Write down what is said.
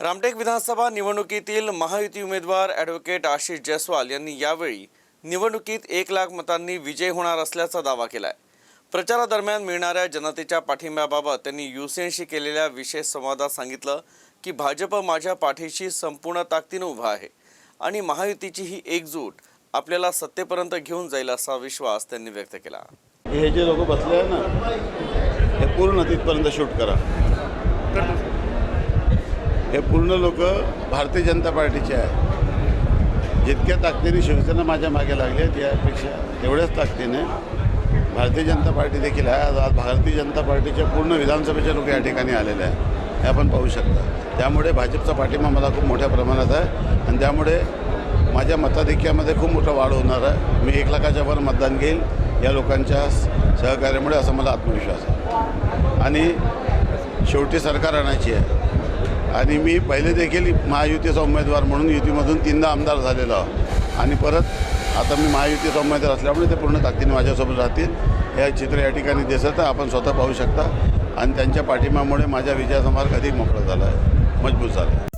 रामटेक विधानसभा निवडणुकीतील महायुती उमेदवार ॲडव्होकेट आशिष जयस्वाल यांनी यावेळी निवडणुकीत एक लाख मतांनी विजय होणार असल्याचा दावा केला आहे प्रचारादरम्यान मिळणाऱ्या जनतेच्या पाठिंब्याबाबत त्यांनी युसेनशी केलेल्या विशेष संवादात सांगितलं की भाजप माझ्या पाठीशी संपूर्ण ताकदीनं उभा आहे आणि महायुतीची ही एकजूट आपल्याला सत्तेपर्यंत घेऊन जाईल असा विश्वास त्यांनी व्यक्त केला. हे जे लोक बसले आहे ना हे पूर्ण तिथपर्यंत शूट करा. हे पूर्ण लोक भारतीय जनता पार्टीचे आहे जितक्या ताकदीने शिवसेना माझ्या मागे लागली आहे त्यापेक्षा तेवढ्याच ताकदीने भारतीय जनता पार्टी देखील आहे. आज आज भारतीय जनता पार्टीच्या पूर्ण विधानसभेचे लोक या ठिकाणी आलेले आहे हे आपण पाहू शकता. त्यामुळे भाजपचा पाठिंबा मला खूप मोठ्या प्रमाणात आहे. आणि त्यामुळे माझ्या मताधिक्यामध्ये खूप मोठा वाढ होणार आहे. मी एक लाखाच्या वर मतदान घेईल या लोकांच्या सहकार्यामुळे असा मला आत्मविश्वास आहे. आणि शेवटी सरकार आणायची आहे. आणि मी पहिले देखील महायुतीचा उमेदवार म्हणून युतीमधून तीनदा आमदार झालेलो आणि परत आता मी महायुतीचा उमेदवार असल्यामुळे ते पूर्ण ताकदीने माझ्यासोबत राहतील. हे चित्र या ठिकाणी दिसत आहे. आपण स्वतः पाहू शकता. आणि त्यांच्या पाठिंब्यामुळे माझ्या विजयाचा मार्ग अधिक मोकळा झाला आहे मजबूत झाला. आहे